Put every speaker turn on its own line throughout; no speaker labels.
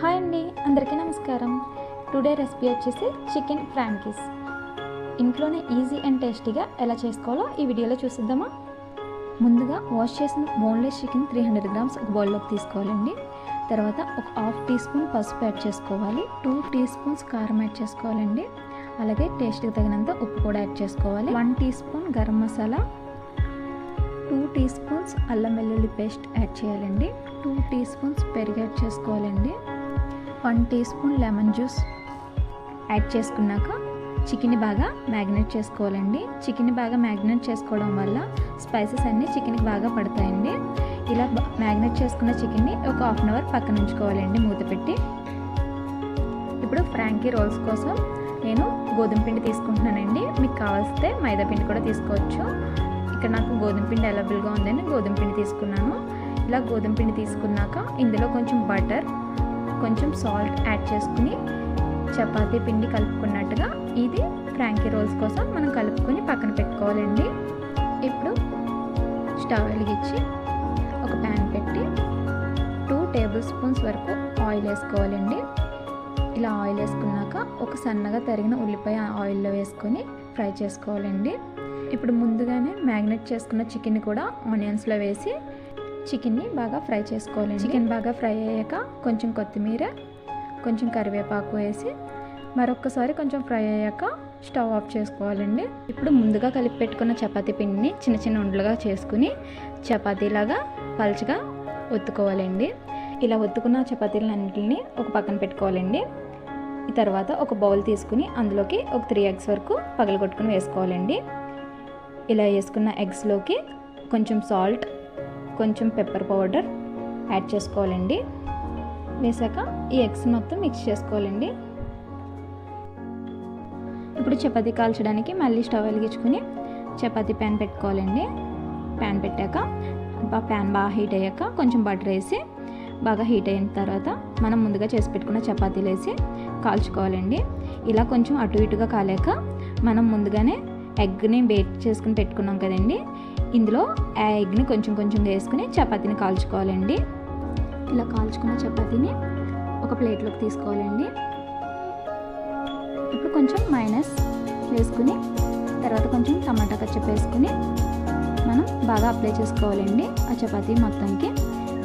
Hi అండి అందరికీ నమస్కారం. టుడే రెసిపీ వచ్చేసి చికెన్ ఫ్రాంకీస్. ఇంట్లోనే ఈజీ అండ్ టేస్టీగా ఎలా చేసుకోవాలో ఈ వీడియోలో చూసిద్దామా? ముందుగా వాష్ చేసిన boneless chicken three hundred grams ఒక బౌల్లోకి తీసుకోవాలండి. తర్వాత ఒక హాఫ్ టీ స్పూన్ పసుపు యాడ్ చేసుకోవాలి. టూ టీ స్పూన్స్ కారం యాడ్ చేసుకోవాలండి. అలాగే టేస్ట్కి తగినంత ఉప్పు కూడా యాడ్ చేసుకోవాలి. One teaspoon garam masala. Two teaspoons అల్లం వెల్లుల్లి పేస్ట్ యాడ్ చేయాలండి. టూ టీ స్పూన్స్ పెరుగు యాడ్ చేసుకోవాలండి. One teaspoon lemon juice add చేసుకున్నాక చికెన్ని బాగా మ్యాగ్నేట్ చేసుకోవాలండి. చికెన్ బాగా మ్యాగ్నేట్ చేసుకోవడం వల్ల స్పైసెస్ అన్నీ చికెన్కి బాగా పడతాయండి. ఇలా మ్యాగ్నేట్ చేసుకున్న చికెన్ని ఒక హాఫ్ అన్ అవర్ పక్కన ఉంచుకోవాలండి మూత పెట్టి. ఇప్పుడు ఫ్రాంకీ రోల్స్ కోసం నేను గోధుమ పిండి తీసుకుంటున్నానండి. మీకు కావాల్సితే మైదా పిండి కూడా తీసుకోవచ్చు. ఇక్కడ నాకు గోధుమ పిండి అవైలబుల్గా ఉందని గోధుమ పిండి తీసుకున్నాను. ఇలా గోధుమ పిండి తీసుకున్నాక ఇందులో కొంచెం బటర్ కొంచెం సాల్ట్ యాడ్ చేసుకుని చపాతీ పిండి కలుపుకున్నట్టుగా ఇది ఫ్రాంకీ రోల్స్ కోసం మనం కలుపుకొని పక్కన పెట్టుకోవాలండి. ఇప్పుడు స్టవ్ వెలిగించి ఒక ప్యాన్ పెట్టి టూ టేబుల్ స్పూన్స్ వరకు ఆయిల్ వేసుకోవాలండి. ఇలా ఆయిల్ వేసుకున్నాక ఒక సన్నగా తరిగిన ఉల్లిపాయ ఆయిల్లో వేసుకొని ఫ్రై చేసుకోవాలండి. ఇప్పుడు ముందుగానే మ్యాగ్నెట్ చేసుకున్న చికెన్ కూడా ఆనియన్స్లో వేసి చికెన్ని బాగా ఫ్రై చేసుకోవాలి చికెన్ బాగా ఫ్రై అయ్యాక కొంచెం కొత్తిమీర కొంచెం కరివేపాకు వేసి మరొకసారి కొంచెం ఫ్రై అయ్యాక స్టవ్ ఆఫ్ చేసుకోవాలండి. ఇప్పుడు ముందుగా కలిపి పెట్టుకున్న చపాతీ పిండిని చిన్న చిన్న ఉండలుగా చేసుకుని చపాతీలాగా పల్చగా ఒత్తుకోవాలండి. ఇలా ఒత్తుకున్న చపాతీలన్నింటిని ఒక పక్కన పెట్టుకోవాలండి. ఈ తర్వాత ఒక బౌల్ తీసుకుని అందులోకి ఒక త్రీ ఎగ్స్ వరకు పగలగొట్టుకుని వేసుకోవాలండి. ఇలా వేసుకున్న ఎగ్స్లోకి కొంచెం సాల్ట్ కొంచెం పెప్పర్ పౌడర్ యాడ్ చేసుకోవాలండి. వేసాక ఈ ఎగ్స్ మొత్తం మిక్స్ చేసుకోవాలండి. ఇప్పుడు చపాతీ కాల్చడానికి మళ్ళీ స్టవ్ వెలిగించుకుని చపాతీ ప్యాన్ పెట్టుకోవాలండి. ప్యాన్ పెట్టాక ప్యాన్ బాగా హీట్ అయ్యాక కొంచెం బటర్ వేసి బాగా హీట్ అయిన తర్వాత మనం ముందుగా చేసి పెట్టుకున్న చపాతీలు వేసి కాల్చుకోవాలండి. ఇలా కొంచెం అటు ఇటుగా కాలేక మనం ముందుగానే ఎగ్ని బేట్ చేసుకుని పెట్టుకున్నాం కదండి. ఇందులో ఆ ఎగ్ని కొంచెం కొంచెం వేసుకుని చపాతీని కాల్చుకోవాలండి. ఇలా కాల్చుకున్న చపాతీని ఒక ప్లేట్లోకి తీసుకోవాలండి. ఇప్పుడు కొంచెం మైనస్ వేసుకుని తర్వాత కొంచెం టమాటా కచ్చప్ వేసుకుని మనం బాగా అప్లై చేసుకోవాలండి ఆ చపాతీ మొత్తానికి.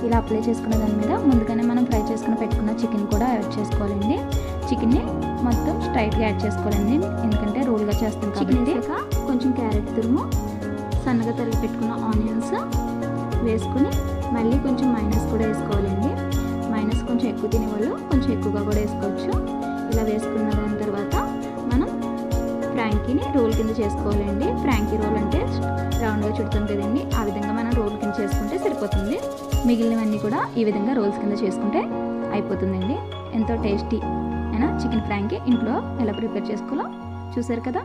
ఇలా అప్లై చేసుకున్న దాని మీద ముందుగానే మనం ఫ్రై చేసుకుని పెట్టుకున్న చికెన్ కూడా యాడ్ చేసుకోవాలండి. చికెన్ని మొత్తం స్ట్రైట్గా యాడ్ చేసుకోవాలండి. ఎందుకంటే రోల్గా చేస్తాం కాబట్టి. కొంచెం క్యారెట్ తురుము సన్నగా తరిగి పెట్టుకున్న ఆనియన్స్ వేసుకుని మళ్ళీ కొంచెం మైనస్ కూడా వేసుకోవాలండి. మైనస్ కొంచెం ఎక్కువ తినేవాళ్ళు కొంచెం ఎక్కువగా కూడా వేసుకోవచ్చు. ఇలా వేసుకున్న దాని తర్వాత మనం ఫ్రాంకీని రోల్ కింద చేసుకోవాలండి. ఫ్రాంకీ రోల్ అంటే రౌండ్గా చుడతాం కదండి. ఆ విధంగా మనం రోల్ కింద చేసుకుంటే సరిపోతుంది. మిగిలినవన్నీ కూడా ఈ విధంగా రోల్స్ కింద చేసుకుంటే అయిపోతుందండి. ఎంతో టేస్టీ అయినా చికెన్ ఫ్రాంకీ ఇంట్లో ఎలా ప్రిపేర్ చేసుకోవాలో చూసారు కదా?